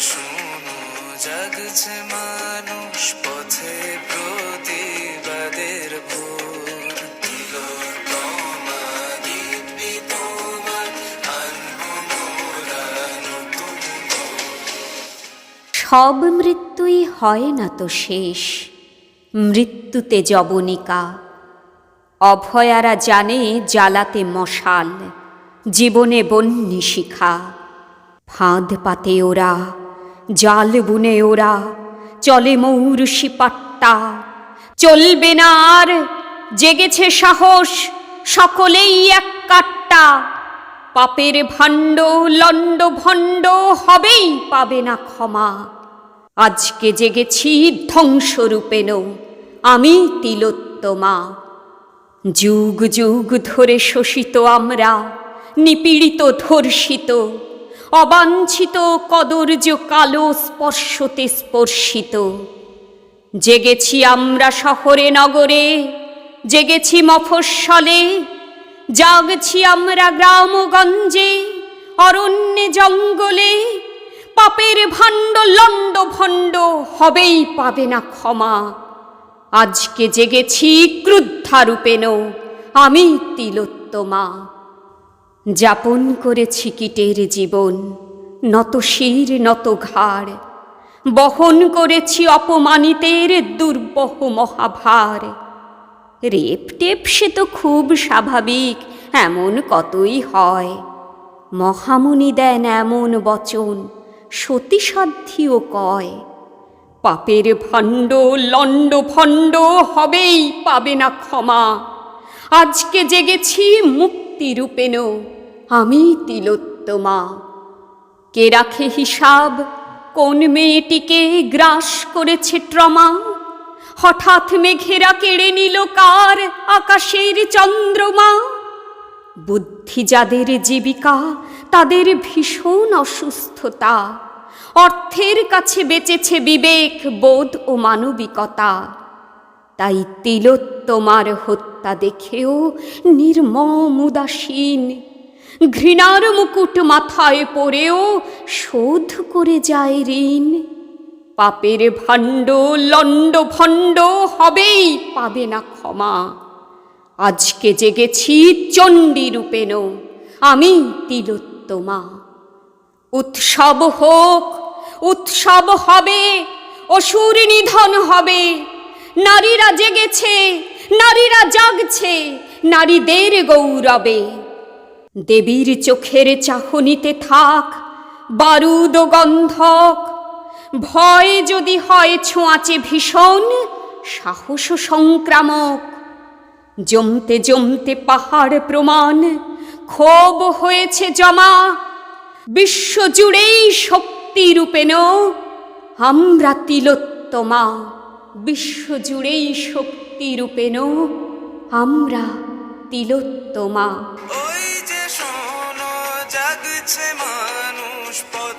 শুনো, জাগছে মানুষ পথে প্রতিবাদের সব মৃত্যুই হয় না তো শেষ। মৃত্যুতে জবনিকা, অভয়ারা জানে জ্বালাতে মশাল, জীবনে বন্যি শিখা, ফাঁদ পাতে ওরা জাল বুনে ওরা, চলে মৌরুষি পাট্টা। চলবে না আর, জেগেছে সাহস, সকলেই এক কাট্টা। পাপের ভাণ্ড, লণ্ড ভণ্ড, হবেই পাবে না ক্ষমা। আজকে জেগেছি ধ্বংসরূপেন আমি তিলোত্তমা। যুগ যুগ ধরে শোষিত আমরা, নিপীড়িত ধর্ষিত। অবাঞ্ছিত কদর্য কালো স্পর্শতে স্পর্শিত। জেগেছি আমরা শহরে, নগরে, জেগেছি মফস্বলে, জাগছি আমরা গ্রামগঞ্জে, অরণ্যে, জঙ্গলে। পাপের ভাণ্ড, লণ্ড ভণ্ড, হবেই পাবে না ক্ষমা। আজকে জেগেছি ক্রুদ্ধারূপেন আমি তিলোত্তমা। যাপন করেছি কীটের জীবন, নত শির, নত ঘাড়। বহন করেছি অপমানিতের দুর্বহ মহাভার। রেপ টেপ সে তো খুব স্বাভাবিক, এমন কতই হয়। মহামুনি দেন এমন বচন, সতীসাধ্যিও কয়। পাপের ভণ্ড, লণ্ড ভণ্ড হবেই পাবে না ক্ষমা। আজকে জেগেছি মুক্তিরূপেন আমি তিলোত্তমা। কে রাখে হিসাব? কোন মেয়েটিকে গ্রাস করেছে ট্রমা? হঠাৎ মেঘেরা কেড়ে নিল কার আকাশের চন্দ্রমা? বুদ্ধি যাদের জীবিকা, তাদের ভীষণ অসুস্থতা। অর্থের কাছে বেঁচেছে বিবেক, বোধ ও মানবিকতা। তাই তিলোত্তমার হত্যা দেখেও নির্মম উদাসীন ঘৃণার মুকুট মাথায় পড়েও শোধ করে যায় ঋণ। পাপের ভাণ্ড, লণ্ড ভণ্ড হবেই, পাবে না ক্ষমা। আজকে জেগেছি চণ্ডী রূপেন আমি তিলোত্তমা। উৎসব হোক, উৎসব হবে, অসুর নিধন হবে। নারীরা জেগেছে, নারীরা জাগছে, নারীদের গৌরবে। দেবীর চোখের চাহনিতে থাক, বারুদ গন্ধক। ভয় যদি হয় ছোঁয়াচে ভীষণ, সাহস সংক্রামক। জমতে জমতে পাহাড় প্রমাণ, ক্ষোভ হয়েছে জমা। বিশ্বজুড়েই শক্তি রূপেন আমরা তিলোত্তমা। বিশ্বজুড়েই শক্তি রূপেন আমরা তিলোত্তমা। push,